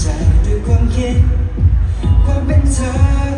ใจด้วยความคิดความเป็นเธอ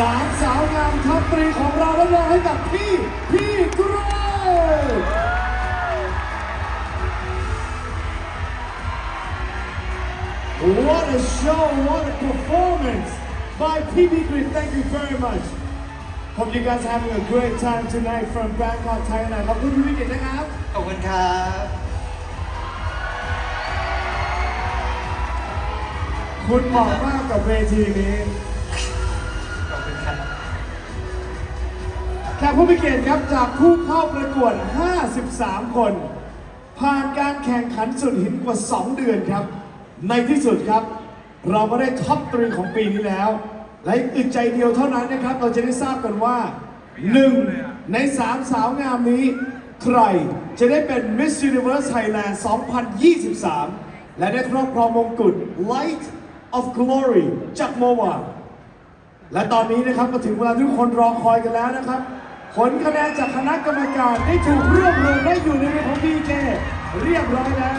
สามสาวงามท็อปตรีของเราแล้วรองให้กับพี่พี่กรย What a show, what a performance by PB Grid. Thank you very much. Hope you guys are having a great time tonight from Bangkok, Thailand. ขอบคุณพี่วิกฤตนะครับ ขอบคุณครับ คุณเหมาะมากกับเวทีนี้ แขกผู้มีเกียรติครับจากผู้เข้าประกวด 53 คน ผ่านการแข่งขันสุดหินกว่า 2 เดือนครับ ในที่สุดครับ เราก็ได้ท็อปตรีของปีนี้แล้ว และอึดใจเดียวเท่านั้นนะครับ เราจะได้ทราบกันว่า 1 ใน 3 สาวงามนี้ ใครจะได้เป็น Miss Universe Thailand 2023 และได้ครอบครองมงกุฎ Light of Glory จากโมวาและตอนนี้นะครับมาถึงเวลาทุกคนรอคอยกันแล้วนะครับ ผลคะแนนจากคณะกรรมการได้ถูกรวบรวมได้อยู่ในมือของดีเจเรียบร้อยแล้ว